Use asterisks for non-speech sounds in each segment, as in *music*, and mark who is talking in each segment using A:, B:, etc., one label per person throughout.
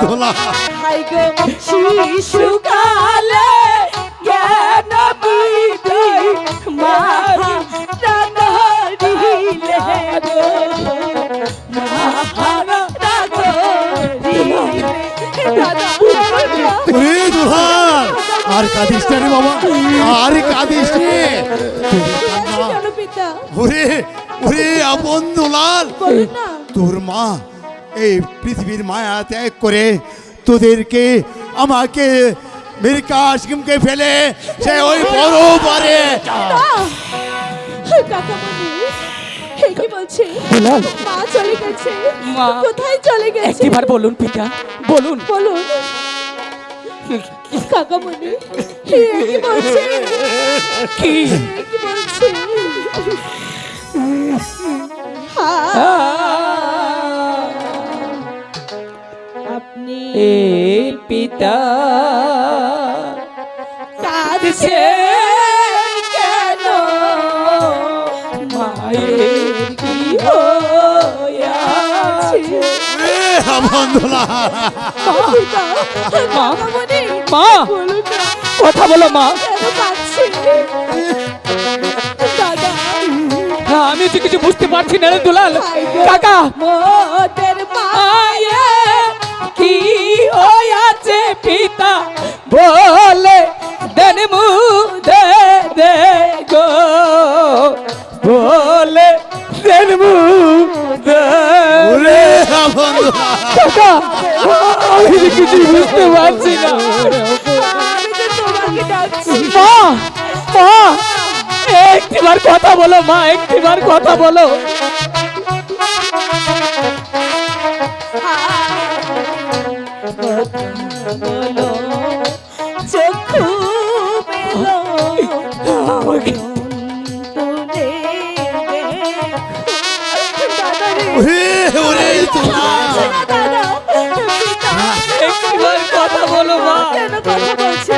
A: দোলা
B: গো শিশুকালে জ্ঞান বুদ্ধি মহারাগরিলে গো মহারাগরিলে দাদা
A: ওরে আর কাঁদিস রে বাবা আর কাঁদিস রে ওরে আপন দুলাল তোর মা এই পৃথিবীর মায়া ত্যাগ করে তোদেরকে আমাকে মির্কা আসিমকে ফেলে সে ওই বড় পারে
B: কাকামণি হে কি বলছে?
C: দুলাল
B: মা চলে গেছে।
C: মা।
B: কোথায় চলে গেছে?
C: একটিবার বলুন পিতা বলুন।
B: বলুন। কাকামণি কি বলছে?
C: কি
B: বলছে? আপনি
C: পিতা
B: কাঁদছে কেন?
C: মায়ের কি মা কথা বলো মা। আমি তো কিছু বুঝতে পারছি না রে দুলাল। কাকা।
B: মোদের মায়ে
C: কি হইয়াছে পিতা? বলে দেন মু দে দে গো। বলে দেন মু দে
A: ওরে
C: কাকা আমি তো কিছু বুঝতে পারছি না। মা মা একটিবার কথা বলো মা একটিবার কথা বলো। কথা বলো মা।
B: কেন কথা বলছে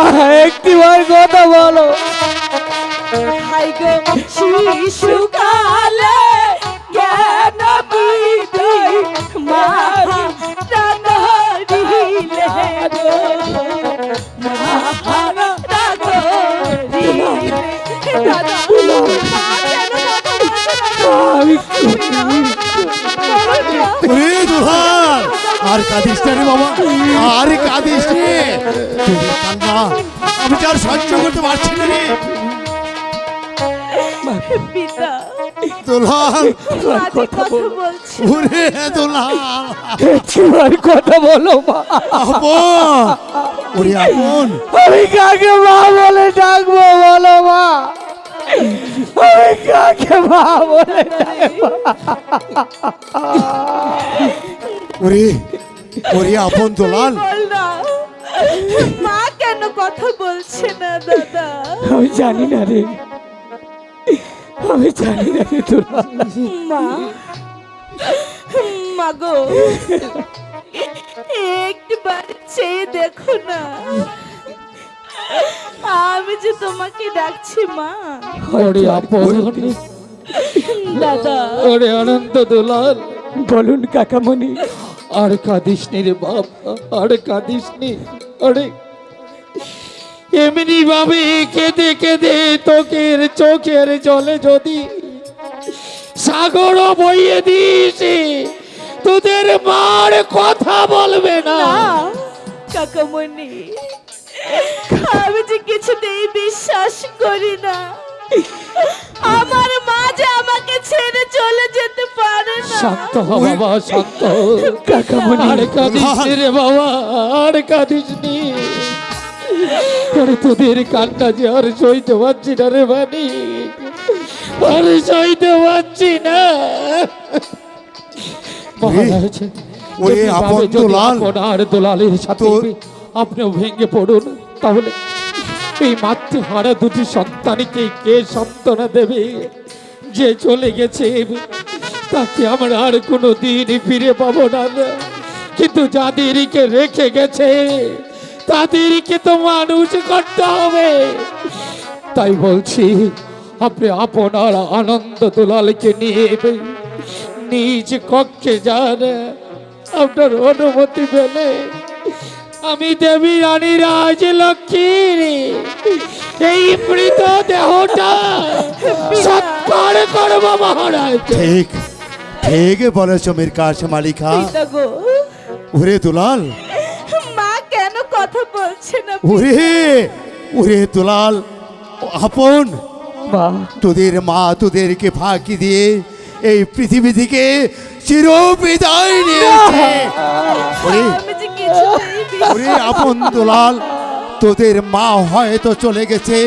A: ওরে
C: ভাই কথা বলো।
B: হাই গো শিশুকালে
A: কাঁদিস রে বাবা। আর কাঁদিস রে। আমি তো আর সহ্য করতে পারছি না রে।
B: পিতা মাঝে কথা বলছি।
A: ওরে
C: কথা বলো মা।
A: আপন ওরে আপন।
C: আমি কাকে মা বলে ডাকবো বলো মা? আমি কাকে মা বলে ডাকবো?
A: ওরে ওরে আপন দুলাল
B: মা কেন কথা বলছে না দাদা?
C: আমি জানি না রে। আমি জানি না রে তোরা।
B: মা মা গো একবার চেয়ে দেখো না। আমি যে তোমাকে ডাকছি মা।
C: ওরে আপন।
B: দাদা।
C: ওরে অনন্ত দুলাল। বলুন কাকামণি। আর কাঁদিস রে বাপ আর কাঁদিস আরে, এমনি ভাবে কেঁদে কেঁদে তোকের চোখের জলে যদি সাগরও বইয়ে দিস তোদের মার কথা বলবে না।
B: না, কাকামণি, আমি যে কিছুতেই বিশ্বাস করি না।
D: শান্ত হ বাবা শান্ত আর কাঁদিস রে বাবা আর কাঁদিস নি। আরে তোদের কান্না যে আর সইতে পারছি না রে বানি। আর সইতে পারছি না। মহারাজ
A: ওরে আপন
D: যদি আপনার দুলালের সাথে আপনিও ভেঙে পড়ুন তাহলে এই মাতৃহারা দুটি সন্তানকে কে সান্ত্বনা দেবে? যে চলে গেছে তাকে আমরা আর কোনো দিন ফিরে পাবো না। কিন্তু যাদেরকে রেখে গেছে তাদেরকে তো মানুষ করতে হবে। তাই বলছি আপনি আপনার আনন্দ দুলালকে নিয়ে নিজ কক্ষে যান। আপনার অনুমতি পেলে আমি দেবী রানী রাজলক্ষ্মীর এই মৃত দেহটা *laughs* সৎকার করব মহারাজ।
A: ঠিক। ঠিক বলেছ মীর কাশ মালিকা
B: পিতা গো
A: ওরে দুলাল
B: মা কেন কথা বলছে না
A: ওরে ওরে দুলাল আপন
D: মা
A: তোদের মা তোদেরকে ফাঁকি দিয়ে এই পৃথিবী থেকে চির বিদায় নিয়েছে ওরে ওরে আপন দুলাল তোদের মা হয়তো চলে গেছে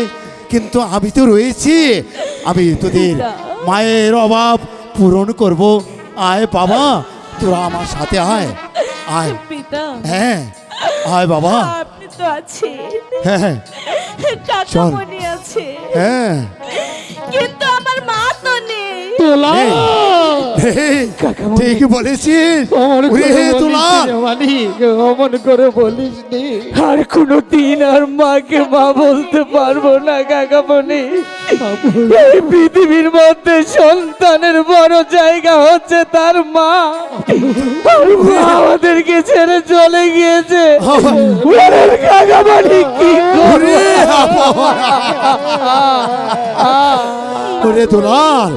A: কিন্তু আমি তো রয়েছি আমি তোদের মায়ের অভাব পূরণ করব। আয় বাবা তোরা আমার সাথে আয়। আয়।
B: পিতা।
A: হ্যাঁ আয় বাবা।
B: আপনি তো আছেন।
A: হ্যাঁ হ্যাঁ।
B: কাকামণি আছে।
A: হ্যাঁ।
B: কিন্তু আমার মা
D: তোলা।
A: ঠিক বলেছিস?
D: অমন করে বলিস অমন করে নি?
C: আর কোনো দিন আর মাকে মা বলতে পারব না কাকামণি। এই পৃথিবীর মধ্যে সন্তানের বড় জায়গা হচ্ছে তার মা। আমাদেরকে ছেড়ে চলে গিয়েছে। কাকামণি কি
A: ওরে ওরে দুলাল